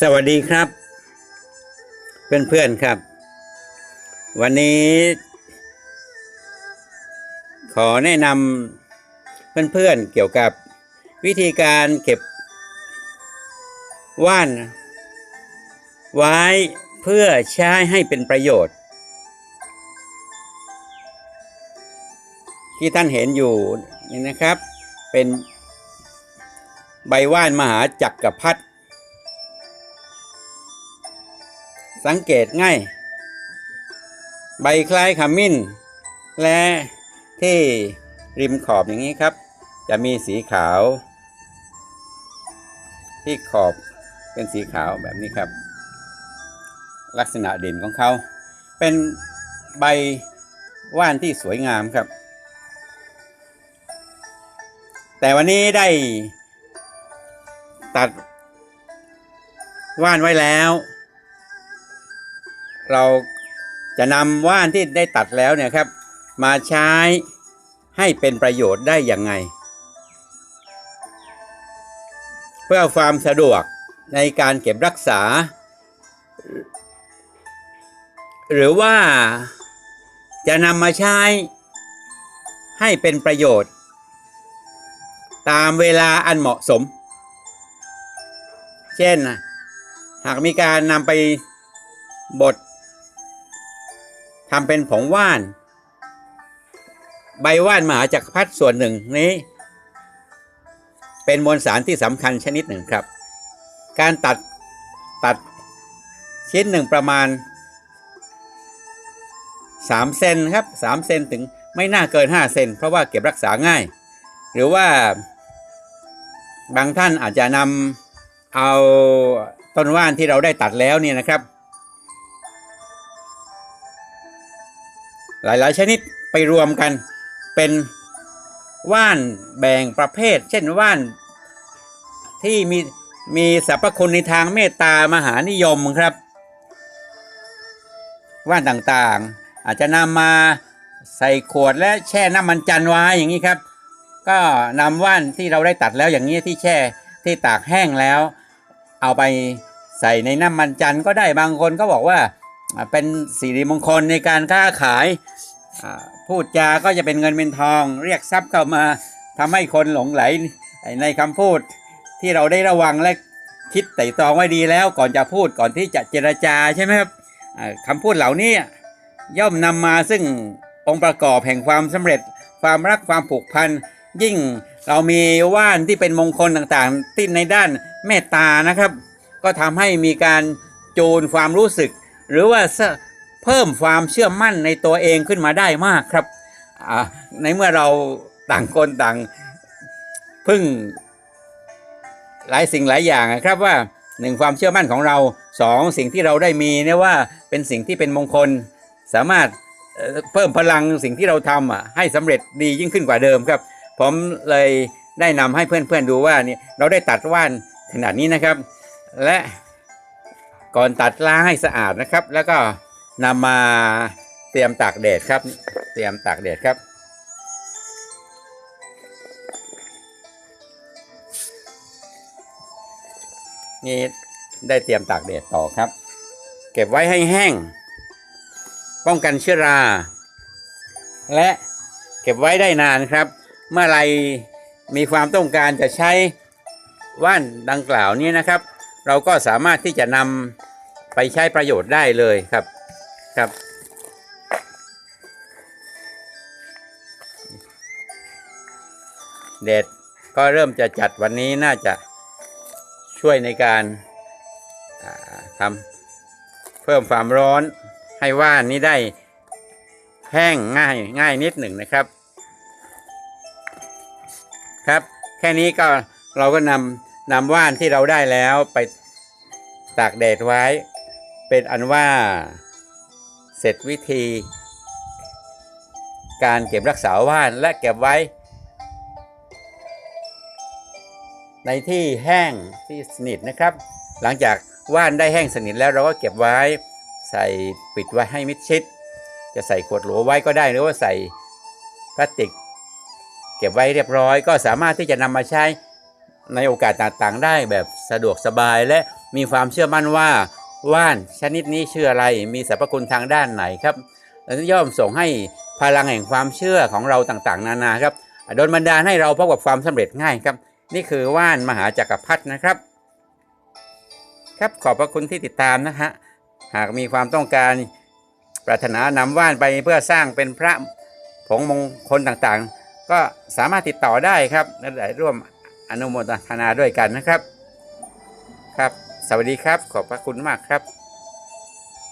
สวัสดีครับ เพื่อนๆครับ วันนี้ ขอแนะนำเพื่อนๆเกี่ยวกับวิธีการเก็บว่าน ไว้เพื่อใช้ให้เป็นประโยชน์ ที่ท่านเห็นอยู่นี่นะครับ เป็นใบว่านมหาจักรพรรดิ สังเกตง่าย ใบคล้ายขมิ้น และที่ริมขอบอย่างนี้ครับ จะมีสีขาว ที่ขอบเป็นสีขาวแบบนี้ครับ ลักษณะเด่นของเขา เป็นใบว่านที่สวยงามครับ แต่วันนี้ได้ตัดว่านไว้แล้ว เราจะนำว่านที่ได้ตัดแล้วเนี่ยครับ มาใช้ให้เป็นประโยชน์ได้อย่างไง เพื่อความสะดวกในการเก็บรักษา หรือว่าจะนำมาใช้ให้เป็นประโยชน์ ตามเวลาอันเหมาะสม เช่น หากมีการนำไปบด ทำเป็นผงว่าน ใบว่านมหาจักรพรรดิส่วนหนึ่งนี้ เป็นมวลสารที่สำคัญชนิดหนึ่งครับ การตัดตัดชิ้นหนึ่งประมาณ3เซนครับ3เซนถึงไม่น่าเกิน5เซนเพราะว่าเก็บรักษาง่าย หรือว่า บางท่านอาจจะนำเอาต้นว่านที่เราได้ตัดแล้วเนี่ยนะครับ หลายๆ ชนิดไปรวมกันเป็นว่านแบ่งประเภท เช่นว่านที่มีมีสรรพคุณในทางเมตตามหานิยมครับ ว่านต่างๆ อาจจะนำมาใส่ขวดและแช่น้ำมันจันไว้อย่างนี้ครับ ก็นำว่านที่เราได้ตัดแล้วอย่างนี้ที่แช่ที่ตากแห้งแล้ว เอาไปใส่ในน้ำมันจันก็ได้บางคนก็บอกว่า เป็นสิริมงคลในการค้าขาย พูดจาก็จะเป็นเงินเป็นทอง เรียกทรัพย์เข้ามาทำให้คนหลงไหลในคำพูดที่เราได้ระวังและคิดไต่ตรองไว้ดีแล้วก่อนจะพูดก่อนที่จะเจรจาใช่ไหมครับอ่าคำพูดเหล่านี้ย่อมนำมาซึ่งองค์ประกอบแห่งความสำเร็จ ความรักความผูกพัน ยิ่งเรามีว่านที่เป็นมงคลต่างๆ ที่ในด้านเมตตานะครับ ก็ทำให้มีการจูนความรู้สึก หรือว่าเพิ่มความเชื่อมั่นในตัวเองขึ้นมาได้มากครับในเมื่อเราต่างคนต่างพึ่งหลายสิ่งหลายอย่างครับว่าหนึ่งความเชื่อมั่นของเราสองสิ่งที่เราได้มีเนี่ยว่าเป็นสิ่งที่เป็นมงคล สามารถเอ่อเพิ่มพลังสิ่งที่เราทำอะให้สำเร็จดียิ่งขึ้นกว่าเดิมครับ ผมเลยได้นำให้เพื่อนๆดูว่านี่เราได้ตัดว่านขนาดนี้นะครับ และ ก่อนตัดล้างให้สะอาดนะครับ แล้วก็นำมาเตรียมตากแดดครับ เตรียมตากแดดครับ นี่ได้เตรียมตากแดดต่อครับ เก็บไว้ให้แห้ง ป้องกันเชื้อรา และเก็บไว้ได้นานครับ เมื่อไรมีความต้องการจะใช้ว่านดังกล่าวนี้นะครับ เราก็สามารถที่จะนำไปใช้ประโยชน์ได้เลยครับครับเดดก็เริ่มจะจัดวันนี้น่าจะช่วยในการทำเพิ่มความร้อนให้ว่านนี้ได้แห้งง่ายง่ายนิดหนึ่งนะครับ ครับ แค่นี้ก็เราก็นำ นำว่านที่เราได้แล้วไปตากแดดไว้ เป็นอันว่าเสร็จวิธี การเก็บรักษาว่านและเก็บไว้ ในที่แห้งที่สนิทนะครับ หลังจากว่านได้แห้งสนิทแล้วเราก็เก็บไว้ ใส่ปิดไว้ให้มิดชิด จะใส่ขวดโหลไว้ก็ได้หรือว่าใส่พลาสติก เก็บไว้เรียบร้อยก็สามารถที่จะนำมาใช้ ในโอกาสต่างๆ ได้แบบสะดวกสบายและมีความเชื่อมั่นว่าว่านชนิดนี้ชื่ออะไรมีสรรพคุณทางด้านไหนครับและย่อมส่งให้พลังแห่งความเชื่อของเราต่างๆ นานาครับโดนบันดาลให้เราพบกับความสำเร็จง่ายครับ นี่คือว่านมหาจักรพรรดินะครับ ครับขอบพระคุณที่ติดตามนะฮะหากมีความต้องการปรารถนานำว่านไปเพื่อสร้างเป็นพระผงมงคลต่างๆ ก็สามารถติดต่อได้ครับและได้ร่วม อนุโมทนาด้วยกันนะครับ ครับ สวัสดีครับ ขอบพระคุณมากครับ